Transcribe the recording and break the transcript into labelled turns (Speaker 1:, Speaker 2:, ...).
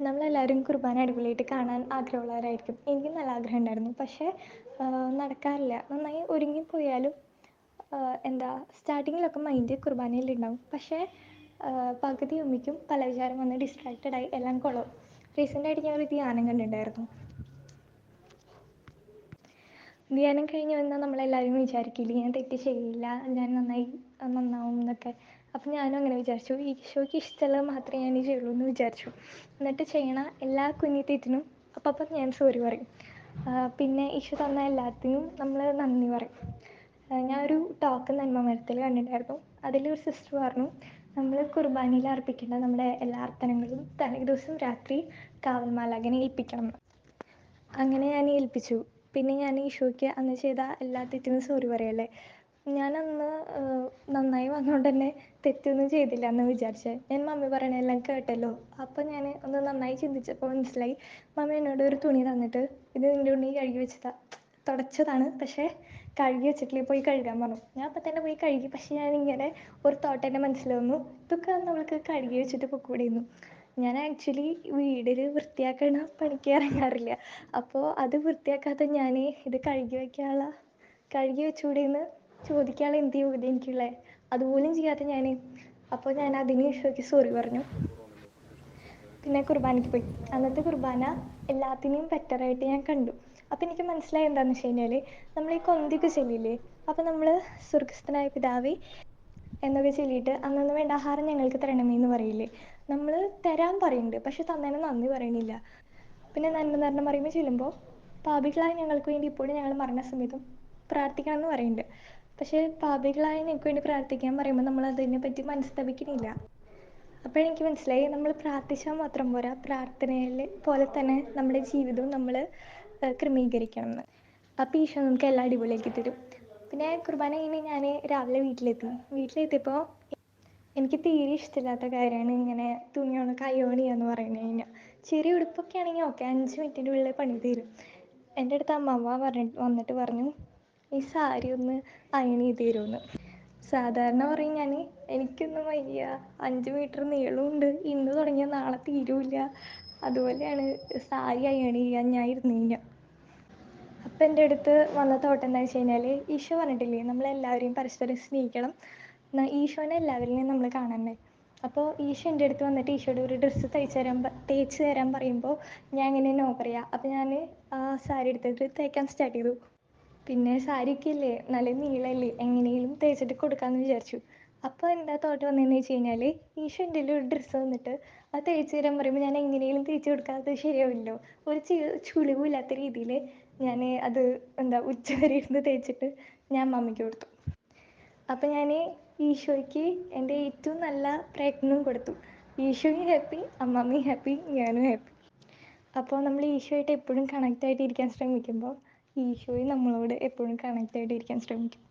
Speaker 1: നമ്മളെല്ലാവരും കുർബാന അടിപൊളിയായിട്ട് കാണാൻ ആഗ്രഹമുള്ളവരായിരിക്കും. എനിക്കും നല്ല ആഗ്രഹം ഉണ്ടായിരുന്നു പക്ഷേ നടക്കാറില്ല. നന്നായി ഒരുങ്ങിപ്പോയാലും എന്താ സ്റ്റാർട്ടിങ്ങിലൊക്കെ മൈൻഡ് കുർബാനയിലുണ്ടാവും പക്ഷേ പകുതിയാകുമ്പോഴേക്കും പല വിചാരം വന്ന് ഡിസ്ട്രാക്റ്റഡായി എല്ലാം കുളമാവും റീസെന്റായിട്ട് ഒരു ധ്യാനം കണ്ടിട്ടുണ്ടായിരുന്നു. ധ്യാനം കഴിഞ്ഞ് വന്നാൽ നമ്മളെല്ലാവരും വിചാരിക്കില്ലേ ഞാൻ തെറ്റ് ചെയ്യില്ല ഞാൻ നന്നായി നന്നാവും എന്നൊക്കെ. അപ്പം ഞാനും അങ്ങനെ വിചാരിച്ചു ഈശോയ്ക്ക് ഇഷ്ടമുള്ളത് മാത്രമേ ഞാൻ ചെയ്യുള്ളൂ എന്ന് വിചാരിച്ചു. എന്നിട്ട് ചെയ്യണ എല്ലാ കുഞ്ഞി തെറ്റിനും അപ്പം ഞാൻ സോറി പറയും. പിന്നെ ഈശോ തന്ന എല്ലാത്തിനും നമ്മൾ നന്ദി പറയും. ഞാൻ ഒരു ടോക്ക് നന്മ മരത്തിൽ കണ്ടിട്ടുണ്ടായിരുന്നു. അതിൽ ഒരു സിസ്റ്റർ പറഞ്ഞു നമ്മൾ കുർബാനയിൽ അർപ്പിക്കേണ്ട നമ്മുടെ എല്ലാ അർത്ഥനകളും തലേ ദിവസം രാത്രി കാവൽ മാലാഖനെ ഏൽപ്പിക്കണം. അങ്ങനെ ഞാൻ ഏൽപ്പിച്ചു. പിന്നെ ഞാൻ ഈശോയ്ക്ക് അന്ന് ചെയ്ത എല്ലാ തെറ്റിനും സോറി പറയല്ലേ? ഞാനന്ന് നന്നായി വന്നതുകൊണ്ട് തന്നെ തെറ്റൊന്നും ചെയ്തില്ല എന്ന് വിചാരിച്ചത് ഞാൻ മമ്മി പറയണതെല്ലാം കേട്ടല്ലോ. അപ്പം ഞാൻ ഒന്ന് നന്നായി ചിന്തിച്ചപ്പോൾ മനസ്സിലായി. മമ്മി എന്നോട് ഒരു തുണി തന്നിട്ട് ഇത് നിന്റെ ഉണ്ണി കഴുകി വെച്ചതാ. തുടച്ചതാണ് പക്ഷേ കഴുകി വെച്ചിട്ടില്ല പോയി കഴുകാൻ പറഞ്ഞു. ഞാൻ അപ്പം തന്നെ പോയി കഴുകി പക്ഷേ ഇങ്ങനെ ഒരു തോട്ട് എന്റെ മനസ്സിൽ വന്നു. ഇതൊക്കെ നമ്മൾക്ക് കഴുകി വെച്ചിട്ട് പൊക്കൂടെയെന്നു ഞാൻ ആക്ച്വലി വീടിൽ വൃത്തിയാക്കണ പണിക്ക് ഇറങ്ങാറില്ല. അപ്പോൾ അത് വൃത്തിയാക്കാതെ ഞാൻ ഇത് കഴുകി വയ്ക്കാനുള്ള കഴുകി വെച്ചുകൂടെയെന്ന് ചോദിക്കാനുള്ള എന്ത് യോഗ്യത എനിക്കുള്ളത് അതുപോലും ചെയ്യാത്ത ഞാൻ അപ്പോൾ ഞാൻ അതിന് ഈശോയ്ക്ക് സോറി പറഞ്ഞു. പിന്നെ കുർബാനയ്ക്ക് പോയി. അന്നത്തെ കുർബാന എല്ലാത്തിനെയും ബെറ്ററായിട്ട് ഞാൻ കണ്ടു. അപ്പം എനിക്ക് മനസ്സിലായി എന്താണെന്ന് വെച്ച് കഴിഞ്ഞാൽ നമ്മൾ ഈ കൊന്തിക്ക് ചൊല്ലില്ലേ? അപ്പം നമ്മൾ സ്വർഗസ്ഥനായ പിതാവേ എന്നൊക്കെ ചൊല്ലിയിട്ട് അന്നന്ന് വേണ്ട ആഹാരം ഞങ്ങൾക്ക് തരണമേ എന്ന് പറയില്ലേ? നമ്മൾ തരാൻ പറയുന്നുണ്ട് പക്ഷെ തന്നേനെ നന്ദി പറയണില്ല. പിന്നെ നന്മ നരണം പറയുമ്പോൾ ചൊല്ലുമ്പോൾ പാപികളായ ഞങ്ങൾക്ക് വേണ്ടി ഇപ്പോഴും ഞങ്ങൾ മരണസമയത്തും പ്രാർത്ഥിക്കണം എന്ന് പറയുന്നുണ്ട് പക്ഷേ പാപികളായ ഞങ്ങൾക്ക് വേണ്ടി പ്രാർത്ഥിക്കാൻ പറയുമ്പോൾ നമ്മൾ അതിനെപ്പറ്റി അപ്പോൾ എനിക്ക് മനസ്സിലായി നമ്മൾ പ്രാർത്ഥിച്ചാൽ മാത്രം പോരാ. പ്രാർത്ഥനയിൽ പോലെ തന്നെ നമ്മുടെ ജീവിതവും നമ്മൾ ക്രമീകരിക്കണം എന്ന് അപ്പോൾ ഈശോ നമുക്ക് എല്ലാം അടിപൊളിയാക്കി തരും. പിന്നെ കുർബാന കഴിഞ്ഞ് ഞാൻ രാവിലെ വീട്ടിലെത്തി. വീട്ടിലെത്തിയപ്പോൾ എനിക്ക് തീരെ ഇഷ്ടമില്ലാത്ത കാര്യമാണ് ഇങ്ങനെ തുണിയോണം കയ്യോണി എന്ന് പറഞ്ഞു കഴിഞ്ഞാൽ ചെറിയ ഉടുപ്പൊക്കെ ആണെങ്കിൽ ഓക്കെ അഞ്ച് മിനിറ്റിന്റെ ഉള്ളിൽ പണി തീരും. എന്റെ അടുത്ത് അമ്മാവ പറഞ്ഞിട്ട് വന്നിട്ട് പറഞ്ഞു ഈ സാരി ഒന്ന് അയൺ ചെയ്ത് തരുമെന്ന് സാധാരണ പറയും ഞാൻ എനിക്കൊന്നും വയ്യ. അഞ്ച് മീറ്റർ നീളമുണ്ട് ഇന്ന് തുടങ്ങിയാൽ നാളെ തീരുമില്ല അതുപോലെയാണ് സാരി അയൺ ചെയ്യാൻ ഞാൻ ഇരുന്ന് കഴിഞ്ഞാൽ അപ്പം എന്റെ അടുത്ത് വന്ന തോട്ടം എന്താ വെച്ച് കഴിഞ്ഞാൽ ഈശോ പറഞ്ഞിട്ടില്ലേ നമ്മളെല്ലാവരെയും പരസ്പരം സ്നേഹിക്കണം. ഈശോനെ എല്ലാവരിലും നമ്മൾ കാണണ്ടേ അപ്പോൾ ഈശോ എന്റെ അടുത്ത് വന്നിട്ട് ഈശോയുടെ ഒരു ഡ്രസ്സ് തയ്ച്ചു തരാൻ തേച്ച് തരാൻ പറയുമ്പോൾ ഞാൻ ഇങ്ങനെ നോ പറയാ. അപ്പോൾ ഞാൻ ആ സാരി എടുത്തിട്ട് തയ്ക്കാൻ സ്റ്റാർട്ട് ചെയ്തു. പിന്നെ സാരിക്കില്ലേ? നല്ല നീളല്ലേ? എങ്ങനെയും തേച്ചിട്ട് കൊടുക്കാമെന്ന് വിചാരിച്ചു. അപ്പോൾ എന്താ തോട്ട് വന്നതെന്ന് വെച്ച് കഴിഞ്ഞാൽ ഈശോ എന്റെ ഒരു ഡ്രസ്സ് വന്നിട്ട് അത് തേച്ച് തരാൻ പറയുമ്പോൾ ഞാൻ എങ്ങനെയും തേച്ച് കൊടുക്കാതെ ശരിയാവില്ലോ ഒരു ചുളിവും ഇല്ലാത്ത രീതിയിൽ ഞാൻ അത് എന്താ ഉച്ച വരെ ഇരുന്ന് തേച്ചിട്ട് ഞാൻ മമ്മിക്ക് കൊടുത്തു. അപ്പം ഞാൻ ഈശോയ്ക്ക് എന്റെ ഏറ്റവും നല്ല പ്രയത്നം കൊടുത്തു. ഈശോയും ഹാപ്പി അമ്മമ്മയും ഹാപ്പി ഞാനും ഹാപ്പി. അപ്പോൾ നമ്മൾ ഈശോയായിട്ട് എപ്പോഴും കണക്റ്റ് ആയിട്ട് ഇരിക്കാൻ ശ്രമിക്കുമ്പോൾ ഈശോയും നമ്മളോട് എപ്പോഴും കണക്റ്റ് ആയിട്ട് ഇരിക്കാൻ ശ്രമിക്കും.